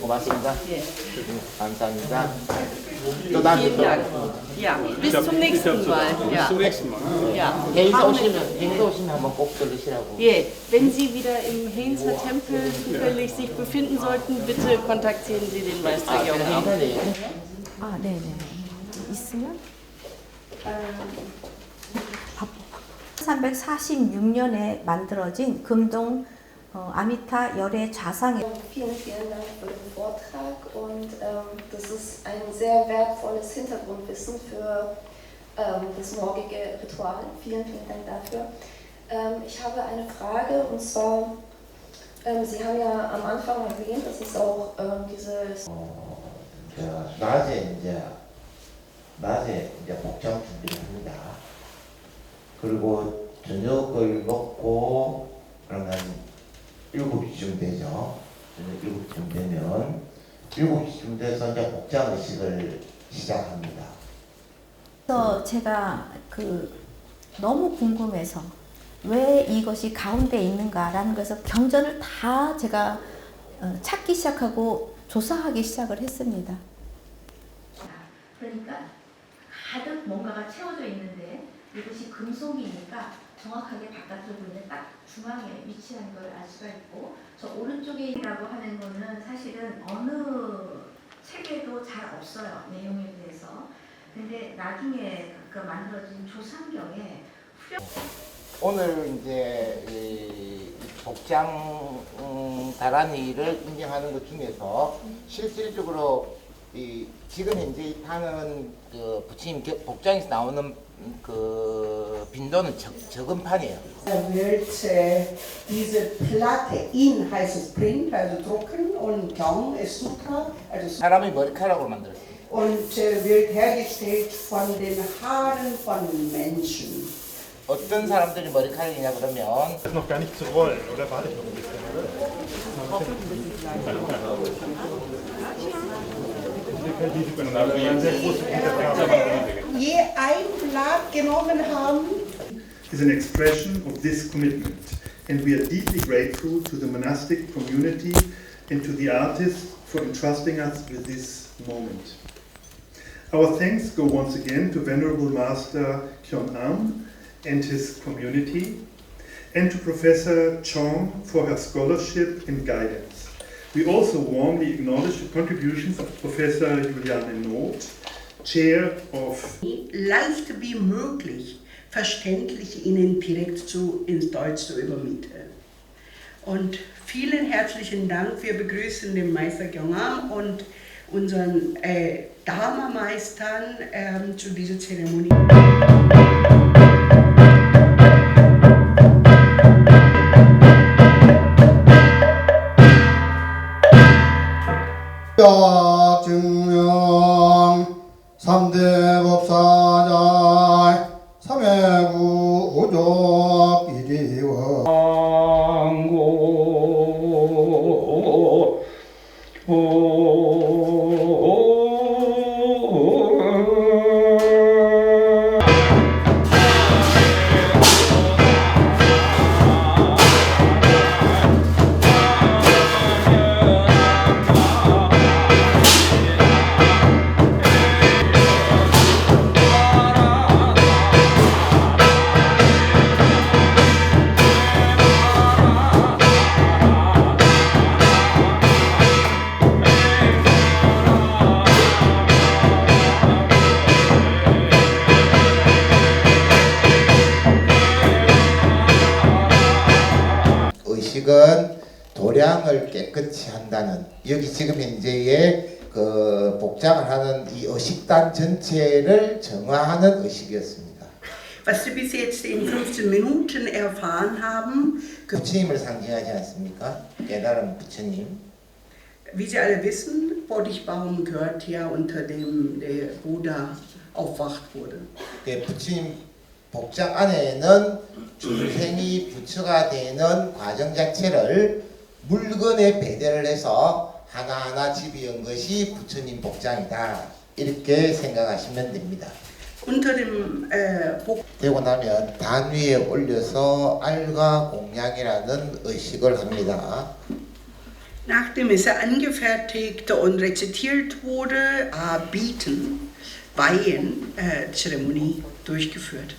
고맙습니다. 예. 감사합니다. 또 Vielen 또 Dank. Ja, bis zum nächsten Mal. Ja. Zum nächsten Mal. Ja. 행사 오시면 행사 오시면 한번 꼭 들으시라고. Yeah. Wenn Sie wieder im Heinzer Tempel zufällig sich befinden sollten, bitte kontaktieren Sie den Meister 아. 그냥 행사네. 아, 네 네. 있으면? 346년에 만들어진 금동 어, 아미타 열애 좌상의 Vielen, vielen Dank für den Vortrag und ähm, das ist ein sehr wertvolles Hintergrundwissen für ähm, das morgige Ritual. Vielen, vielen Dank dafür. Ähm, ich habe eine Frage und zwar, ähm, Sie haben ja am Anfang erwähnt, dass es auch ähm, dieses 저 낮에 이제 낮에 이제 복장 준비를 합니다. 그리고 저녁을 먹고 그러면 7시쯤 되죠. 저녁 7시쯤 되면 7시쯤 돼서 이제 복장 의식을 시작합니다. 그래서 제가 그 너무 궁금해서 왜 이것이 가운데 있는가라는 것에서 경전을 다 제가 어, 찾기 시작하고 조사하기 시작을 했습니다. 그러니까 가득 뭔가가 채워져 있는데 이것이 금속이니까 정확하게 바깥으로 보이는 딱 중앙에 위치한 걸 알 수가 있고 저 오른쪽에라고 하는 거는 사실은 어느 책에도 잘 없어요 내용에 대해서. 근데 나중에 그 만들어진 조상경에 오늘 이제 이 복장 음, 다란이를 인정하는 것 중에서 실질적으로 이 지금 현재 이 판은 그 부처님 겨- 복장에서 나오는 그 빈도는 적, 적은 판이에요. Er wird äh, diese Platte in heißes Print, also drucken, und Kyong ist Sutra, also 사람의 머리카락으로 만들었어요. und äh, wird hergestellt von den Haaren von Menschen. 어떤 사람들이 머리카락이냐 그러면 Das ist noch gar nicht zu rollen, oder warte ich noch ein bisschen, oder? Wir haben sehr große Güter. Je ein Blatt genommen haben, is an expression of this commitment, and we are deeply grateful to the monastic community and to the artists for entrusting us with this moment. Our thanks go once again to Venerable Master Kyon Am and his community, and to Professor Chong for her scholarship and guidance. We also warmly acknowledge the contributions of Professor Juliane Noth, Chair of leicht wie möglich verständlich Ihnen direkt zu, ins Deutsch zu übermitteln. Und vielen herzlichen Dank. Wir begrüßen den Meister Gyongam und unseren äh, Dharma-Meistern ähm, zu dieser Zeremonie. 약 도량을 깨끗이 한다는 여기 지금 현재의 그 복장을 하는 이 의식단 전체를 정화하는 의식이었습니다. Was Sie bis jetzt in 15 Minuten erfahren haben, 부처님을 상징하지 않습니까? 깨달은 부처님. wie Sie alle wissen, Bodhichbaum gehört ja unter dem der Buddha aufwacht wurde. 그 부처님 복장 안에는 중생이 부처가 되는 과정 자체를 물건에 배대를 해서 하나하나 집이은 것이 부처님 복장이다. 이렇게 생각하시면 됩니다. Unter dem äh, 복 되고 나면 단 위에 올려서 알과 공양이라는 의식을 합니다. Nachdem es angefertigt und rezitiert wurde, äh, Bieten, Weihen, äh, Zeremonie durchgeführt.